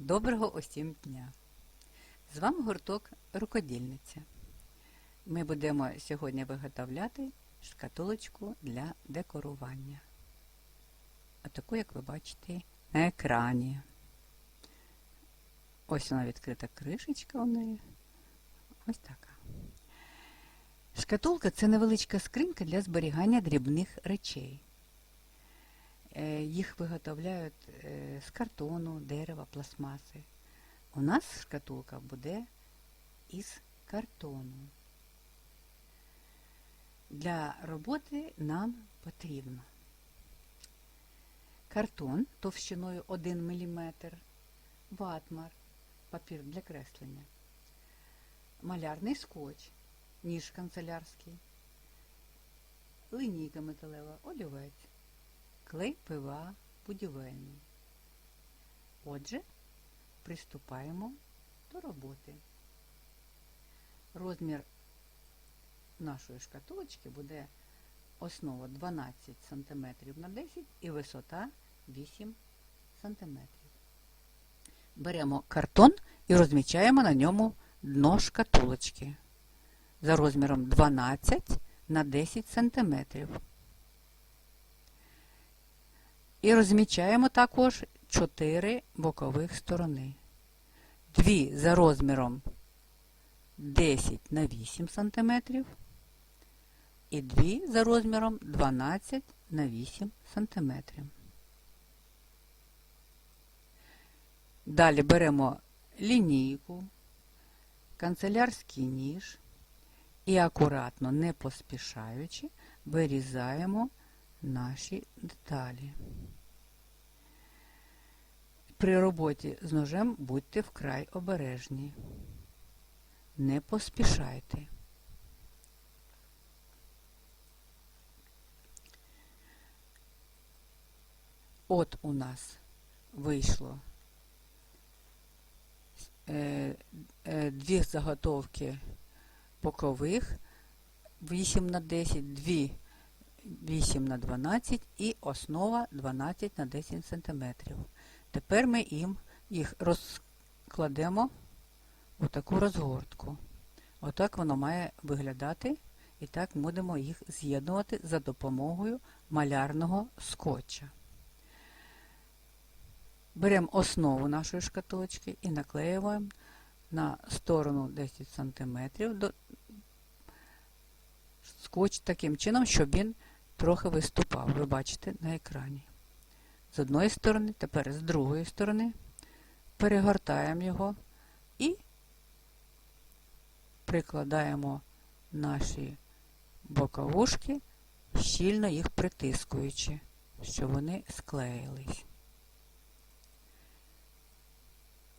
Доброго усім дня! З вами гурток Рукодільниця. Ми будемо сьогодні виготовляти шкатулочку для декорування. Отаку, як ви бачите, на екрані. Ось вона відкрита кришечка у неї. Ось така. Шкатулка це невеличка скринька для зберігання дрібних речей. Е, Їх виготовляють е, з картону, дерева, пластмаси. У нас шкатулка буде із картону. Для роботи нам потрібно картон товщиною 1 мм, ватмар, папір для креслення, малярний скотч, ніж канцелярський, линійка металева, олівець, клей пива будівельний. Отже, приступаємо до роботи. Розмір нашої шкатулочки буде основа 12 см на 10 і висота 8 см. Беремо картон і розмічаємо на ньому дно шкатулочки за розміром 12 на 10 см. І розмічаємо також 4 бокових сторони. Дві за розміром 10 на 8 см і дві за розміром 12 на 8 см. Далі беремо лінійку, канцелярський ніж і акуратно, не поспішаючи, вирізаємо наші деталі. При роботі з ножем будьте вкрай обережні. Не поспішайте. От у нас вийшло е, е, дві заготовки бокових 8 на 10, дві 8 на 12 і основа 12 на 10 см. Тепер ми їм їх розкладемо у таку розгортку. Отак воно має виглядати, і так будемо їх з'єднувати за допомогою малярного скотча. Беремо основу нашої шкатулочки і наклеюємо на сторону 10 см скотч таким чином, щоб він трохи виступав. Ви бачите на екрані. З одної сторони, тепер з другої сторони перегортаємо його і прикладаємо наші боковушки, щільно їх притискуючи, щоб вони склеїлись.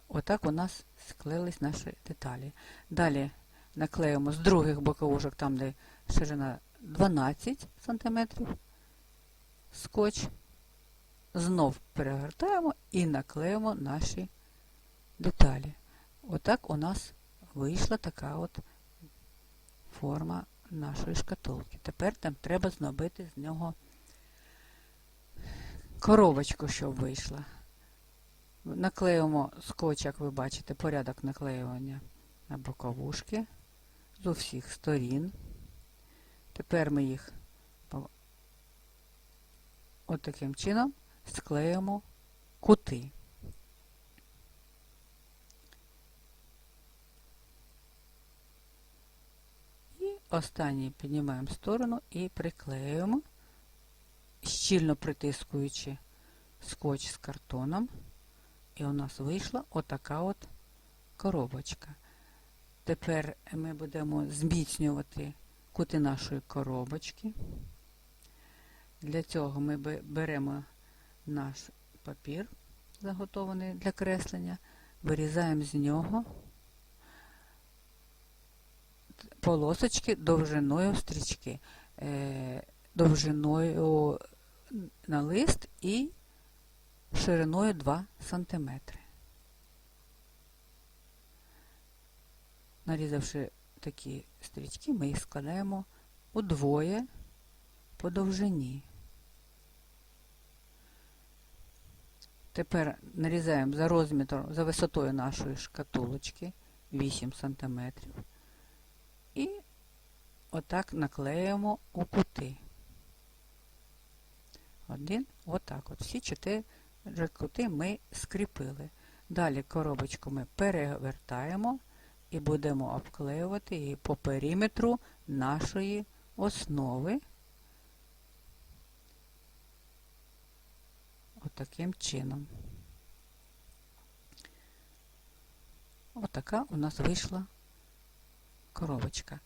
Отак у нас склеїлись наші деталі. Далі наклеїмо з других боковушок, там, де ширина 12 см, скотч, знов перегортаємо і наклеїмо наші деталі. Отак у нас вийшла така от форма нашої шкатулки. Тепер нам треба знобити з нього коробочку, щоб вийшла. Наклеїмо скотч, як ви бачите, порядок наклеювання на боковушки з усіх сторін. Тепер ми їх от таким чином склеїмо кути. І останній піднімаємо сторону і приклеюємо, щільно притискуючи скотч з картоном. І у нас вийшла отака от коробочка. Тепер ми будемо зміцнювати кути нашої коробочки. Для цього ми беремо наш папір, заготований для креслення, вирізаємо з нього полосочки довжиною стрічки, е, довжиною на лист і шириною 2 см. Нарізавши такі стрічки, ми їх складаємо удвоє по довжині. Тепер нарізаємо за розміром, за висотою нашої шкатулочки 8 см. І отак наклеїмо у кути. Один, отак от. Всі чотири кути ми скріпили. Далі коробочку ми перевертаємо і будемо обклеювати її по периметру нашої основи. Отаким чином. Отака у нас вийшла коробочка.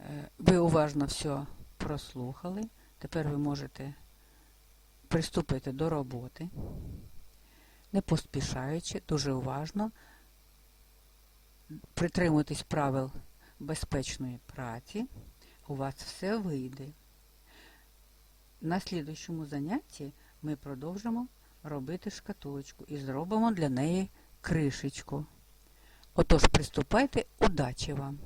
Е, Ви уважно все прослухали. Тепер ви можете приступити до роботи, не поспішаючи, дуже уважно, притримуйтесь правил безпечної праці, у вас все вийде. На слідуючому занятті ми продовжимо робити шкатулочку і зробимо для неї кришечку. Отож, приступайте, удачі вам!